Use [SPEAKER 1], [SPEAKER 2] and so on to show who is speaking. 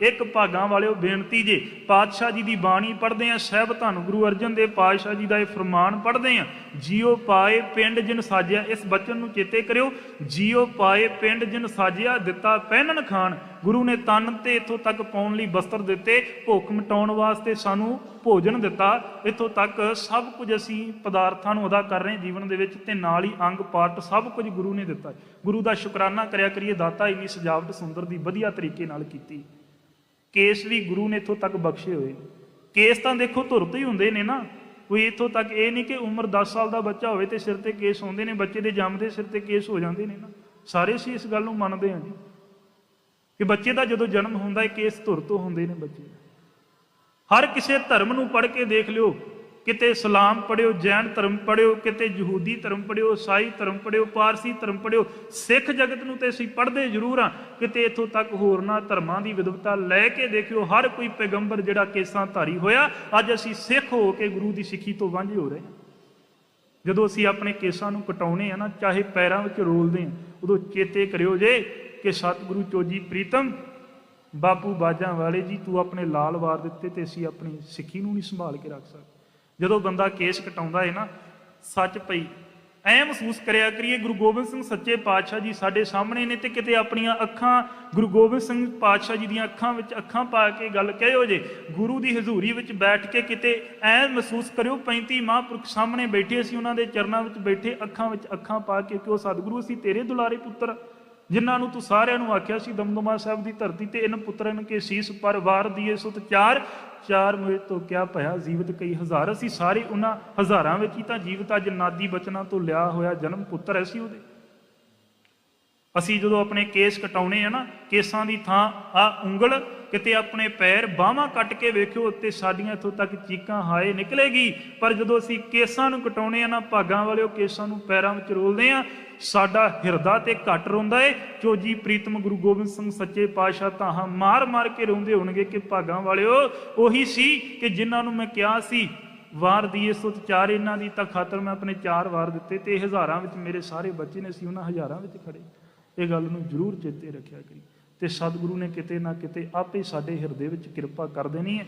[SPEAKER 1] ਇੱਕ ਭਾਗਾਂ ਵਾਲਿਓ ਬੇਨਤੀ ਜੇ ਪਾਤਸ਼ਾਹ ਜੀ ਦੀ ਬਾਣੀ ਪੜ੍ਹਦੇ ਆ, ਸਹਿਬ ਧੰਨ ਗੁਰੂ ਅਰਜਨ ਦੇਵ ਪਾਤਸ਼ਾਹ ਜੀ ਦਾ ਇਹ ਫਰਮਾਨ ਪੜ੍ਹਦੇ ਆ, ਜੀਓ ਪਾਏ ਪਿੰਡ ਜਿਨ ਸਾਜਿਆ, ਇਸ ਬਚਨ ਨੂੰ ਚੇਤੇ ਕਰਿਓ, ਜੀਓ ਪਾਏ ਪਿੰਡ ਜਿਨ ਸਾਜਿਆ, ਦਿੱਤਾ ਪਹਿਨਣ ਖਾਣ ਗੁਰੂ ਨੇ ਤਨ ਤੇ ਇੱਥੋਂ ਤੱਕ ਪਾਉਣ ਲਈ ਬਸਤਰ ਦਿੱਤੇ, ਭੁੱਖ ਮਿਟਾਉਣ ਵਾਸਤੇ ਸਾਨੂੰ ਭੋਜਨ ਦਿੱਤਾ, ਇੱਥੋਂ ਤੱਕ ਸਭ ਕੁਝ ਅਸੀਂ ਪਦਾਰਥਾਂ ਨੂੰ ਅਦਾ ਕਰ ਰਹੇ ਜੀਵਨ ਦੇ ਵਿੱਚ ਤੇ ਨਾਲ ਹੀ ਅੰਗ ਪਾਰਟ ਸਭ ਕੁਝ ਗੁਰੂ ਨੇ ਦਿੱਤਾ। ਗੁਰੂ ਦਾ ਸ਼ੁਕਰਾਨਾ ਕਰਿਆ ਕਰੀਏ, ਦਾਤਾ ਇੰਨੀ ਸਜਾਵਟ ਸੁੰਦਰ ਦੀ ਵਧੀਆ ਤਰੀਕੇ ਨਾਲ ਕੀਤੀ। ਕੇਸ ਵੀ ਗੁਰੂ ਨੇ ਇੱਥੋਂ ਤੱਕ ਬਖਸ਼ੇ ਹੋਏ ਕੇਸ ਤਾਂ ਦੇਖੋ ਧੁਰ ਤੋਂ ਹੀ ਹੁੰਦੇ ਨੇ ਨਾ। ਕੋਈ ਇੱਥੋਂ ਤੱਕ ਇਹ ਨਹੀਂ ਕਿ ਉਮਰ 10 ਸਾਲ ਦਾ ਬੱਚਾ ਹੋਵੇ ਤੇ ਸਿਰ ਤੇ ਕੇਸ ਹੁੰਦੇ ਨੇ, ਬੱਚੇ ਦੇ ਜੰਮਦੇ ਸਿਰ ਤੇ ਕੇਸ ਹੋ ਜਾਂਦੇ ਨੇ ਨਾ। ਸਾਰੇ ਸੀ ਇਸ ਗੱਲ ਨੂੰ ਮੰਨਦੇ ਹਾਂ ਜੀ। ਕਿ ਬੱਚੇ ਦਾ ਜਦੋਂ ਜਨਮ ਹੁੰਦਾ ਹੈ ਕੇਸ ਧੁਰ ਤੋਂ ਹੁੰਦੇ ਨੇ ਬੱਚੇ ਹਰ ਕਿਸੇ ਧਰਮ ਨੂੰ ਪੜ੍ਹ ਕੇ ਦੇਖ ਲਿਓ। ਕਿਤੇ ਇਸਲਾਮ ਪੜਿਓ ਜੈਨ ਧਰਮ ਪੜਿਓ ਕਿਤੇ ਯਹੂਦੀ ਧਰਮ ਪੜਿਓ ਈਸਾਈ ਧਰਮ ਪੜਿਓ ਪਾਰਸੀ ਧਰਮ ਪੜਿਓ ਸਿੱਖ ਜਗਤ ਨੂੰ ਤੇ ਅਸੀਂ ਪੜ੍ਹਦੇ ਜ਼ਰੂਰ ਆ ਕਿਤੇ ਇੱਥੋਂ ਤੱਕ ਹੋਰਨਾਂ ਧਰਮਾਂ ਦੀ ਵਿਦਵਤਾ ਲੈ ਕੇ ਦੇਖਿਓ, ਹਰ ਕੋਈ ਪੈਗੰਬਰ ਜਿਹੜਾ ਕੇਸਾਂ ਧਾਰੀ ਹੋਇਆ, ਅੱਜ ਅਸੀਂ ਸਿੱਖ ਹੋ ਕੇ ਗੁਰੂ ਦੀ ਸਿੱਖੀ ਤੋਂ ਵਾਂਝੇ ਹੋ ਰਹੇ ਹਾਂ। ਜਦੋਂ ਅਸੀਂ ਆਪਣੇ ਕੇਸਾਂ ਨੂੰ ਕਟਾਉਨੇ ਆ ਨਾ, ਚਾਹੇ ਪੈਰਾਂ ਵਿੱਚ ਰੋਲਦੇ ਆ ਉਦੋਂ ਚੇਤੇ ਕਰਿਓ ਜੇ ਕਿ ਸਤਿਗੁਰੂ ਚੋਜੀ ਪ੍ਰੀਤਮ, ਬਾਪੂ ਬਾਜਾਂ ਵਾਲੇ ਜੀ, ਤੂੰ ਆਪਣੇ ਲਾਲ ਵਾਰ ਦਿੱਤੇ ਤੇ ਅਸੀਂ ਆਪਣੀ ਸਿੱਖੀ ਨੂੰ ਨਹੀਂ ਸੰਭਾਲ ਕੇ ਰੱਖ ਸਕਦੇ। ਜਦੋਂ ਬੰਦਾ ਕੇਸ ਕਟਾਉਂਦਾ ਹੈ ਨਾ, ਸੱਚ ਪਈ ਐ ਮਹਿਸੂਸ ਕਰਿਆ ਕਰੀਏ, ਗੁਰੂ ਗੋਬਿੰਦ ਸਿੰਘ ਸੱਚੇ ਪਾਤਸ਼ਾਹ ਜੀ ਸਾਡੇ ਸਾਹਮਣੇ ਨੇ ਤੇ ਕਿਤੇ ਆਪਣੀਆਂ ਅੱਖਾਂ, ਗੁਰੂ ਗੋਬਿੰਦ ਸਿੰਘ ਪਾਤਸ਼ਾਹ ਜੀ ਦੀਆਂ ਅੱਖਾਂ ਵਿੱਚ ਅੱਖਾਂ ਪਾ ਕੇ ਗੱਲ ਕਹਿਓ ਜੇ, ਗੁਰੂ ਦੀ ਹਜ਼ੂਰੀ ਵਿੱਚ ਬੈਠ ਕੇ ਕਿਤੇ ਐ ਮਹਿਸੂਸ ਕਰਿਓ 35 ਮਹਾਂਪੁਰਖ ਸਾਹਮਣੇ ਬੈਠੇ ਅਸੀਂ ਉਹਨਾਂ ਦੇ ਚਰਨਾਂ ਵਿੱਚ ਬੈਠੇ, ਅੱਖਾਂ ਵਿੱਚ ਅੱਖਾਂ ਪਾ ਕੇ ਕਿ ਉਹ ਸਤਿਗੁਰੂ, ਅਸੀਂ ਤੇਰੇ ਦੁਲਾਰੇ ਪੁੱਤਰ, ਜਿਨ੍ਹਾਂ ਨੂੰ ਤੂੰ ਸਾਰਿਆਂ ਨੂੰ ਆਖਿਆ ਸੀ ਦਮਦਮਾ ਸਾਹਿਬ ਦੀ ਧਰਤੀ ਤੇ ਇਹਨਾਂ ਪੁੱਤਰਾਂ ਨੂੰ ਕੇ ਸੀਸ ਪਰਵਾਰ ਦੀਏ ਸੁਤ ਚਾਰ ਚਾਰ ਮੇਰੇ ਤੋਂ ਕਿਆ ਭਇਆ ਜੀਵਤ ਕਈ ਹਜ਼ਾਰ। ਅਸੀਂ ਸਾਰੇ ਉਹਨਾਂ ਹਜ਼ਾਰਾਂ ਵਿੱਚ ਹੀ ਤਾਂ ਜੀਵਤ ਅੱਜ ਨਾਦੀ ਬਚਨਾਂ ਤੋਂ ਲਿਆ ਹੋਇਆ ਜਨਮ ਪੁੱਤਰ ਐਸੀ ਉਹਦੇ। ਅਸੀਂ ਜਦੋਂ ਆਪਣੇ ਕੇਸ ਕਟਾਉਣੇ ਆ ਨਾ, ਕੇਸਾਂ ਦੀ ਥਾਂ, ਆ ਉਂਗਲ ਕਿਤੇ ਆਪਣੇ ਪੈਰ ਬਾਹਾਂ ਕੱਟ ਕੇ ਵੇਖਿਓ ਤੇ ਸਾਡੀਆਂ ਇੱਥੋਂ ਤੱਕ ਚੀਕਾਂ ਹਾਏ ਨਿਕਲੇਗੀ। ਪਰ ਜਦੋਂ ਅਸੀਂ ਕੇਸਾਂ ਨੂੰ ਕਟਾਉਣੇ ਆ ਨਾ, ਭਾਗਾਂ ਵਾਲਿਓ ਕੇਸਾਂ ਨੂੰ ਪੈਰਾਂ ਵਿੱਚ ਰੋਲਦੇ ਆ, ਸਾਡਾ ਹਿਰਦਾ ਤੇ ਘਟ ਰੋਂਦਾ ਏ। ਚੋਜੀ ਪ੍ਰੀਤਮ ਗੁਰੂ ਗੋਬਿੰਦ ਸਿੰਘ ਸੱਚੇ ਪਾਤਸ਼ਾਹ ਤਾਂ ਮਾਰ ਮਾਰ ਕੇ ਰੋਂਦੇ ਹੋਣਗੇ ਕਿ ਭਾਗਾਂ ਵਾਲਿਓ, ਉਹੀ ਸੀ ਕਿ ਜਿਨ੍ਹਾਂ ਨੂੰ ਮੈਂ ਕਿਹਾ ਸੀ, ਵਾਰ ਦੀਏ ਸੁਤ ਚਾਰ, ਇਹਨਾਂ ਦੀ ਤਾਂ ਖਾਤਰ ਮੈਂ ਆਪਣੇ ਚਾਰ ਵਾਰ ਦਿੱਤੇ ਤੇ ਹਜ਼ਾਰਾਂ ਵਿੱਚ ਮੇਰੇ ਸਾਰੇ ਬੱਚੇ ਨੇ ਸੀ ਉਹਨਾਂ ਹਜ਼ਾਰਾਂ ਵਿੱਚ ਖੜੇ। ਇਹ ਗੱਲ ਨੂੰ ਜ਼ਰੂਰ ਚੇਤੇ ਰੱਖਿਆ ਕਰੀ। ਤੇ ਸਤਿਗੁਰੂ ਨੇ ਕਿਤੇ ਨਾ ਕਿਤੇ ਆਪੇ ਸਾਡੇ ਹਿਰਦੇ ਵਿੱਚ ਕਿਰਪਾ ਕਰ ਦੇਣੀ ਹੈ।